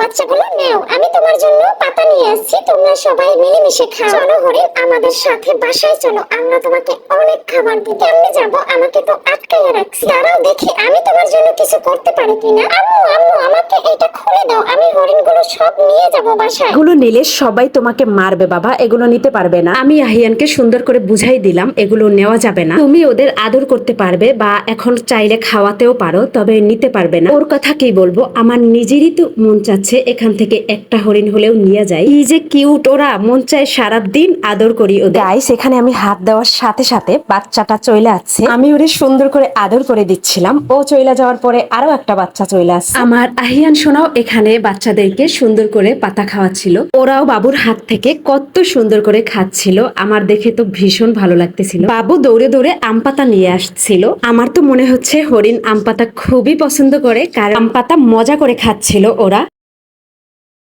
বাচ্চাগুলো নেও। আমি তোমার জন্য পাতা নিয়ে আসছি। তোমরা সবাই মিলেমিশে খাও। চলো হরিণ, আমাদের সাথে বাসায় চলো। আমরা তোমাকে অনেক খাবার দিই। কেমনে যাব? আমাকে তো আটকাইয়া রাখছি। দাঁড়াও দেখি, আমি তোমার জন্য কিছু করতে পারি কিনা? আমাকে এটা খুলে দাও আমি হরিণগুলো সব নিয়ে যাব বাসায়। এগুলো নিলে সবাই তোমাকে মারবে বাবা এগুলো নিতে পারবে না। আমি আহিয়ানকে সুন্দর করে বুঝাই দিলাম এগুলো নেওয়া যাবে না। তুমি ওদের আদর করতে পারবে বা এখন চাইলে খাওয়াতেও পারো তবে নিতে পারবে না। ওর কথা কি বলব আমার নিজেরই তো মন চাচ্ছে এখান থেকে একটা হরিণ হলেও নিয়ে যাই। এই যে কিউট ওরা মন চায় সারাদিন আদর করি ওদের। গাইস এখানে আমি হাত দেওয়ার সাথে সাথে বাচ্চাটা চলে আসছে। আমি ওরে সুন্দর করে আদর করে দিচ্ছিলাম। ও চলে যাওয়ার পরে আরও একটা বাচ্চা চলে আসছে। আমার আহিয়ান সোনাও এখানে বাচ্চাদেরকে সুন্দর করে পাতা খাওয়াচ্ছিল। ওরাও বাবুর হাত থেকে কত সুন্দর করে খাচ্ছিল, আমার দেখে তো ভীষণ ভালো লাগতেছিল। বাবু দৌড়ে দৌড়ে আম পাতা নিয়ে আসছিল। আমার তো মনে হচ্ছে হরিণ আম পাতা খুবই পছন্দ করে, কারণ আম পাতা মজা করে খাচ্ছিল ওরা।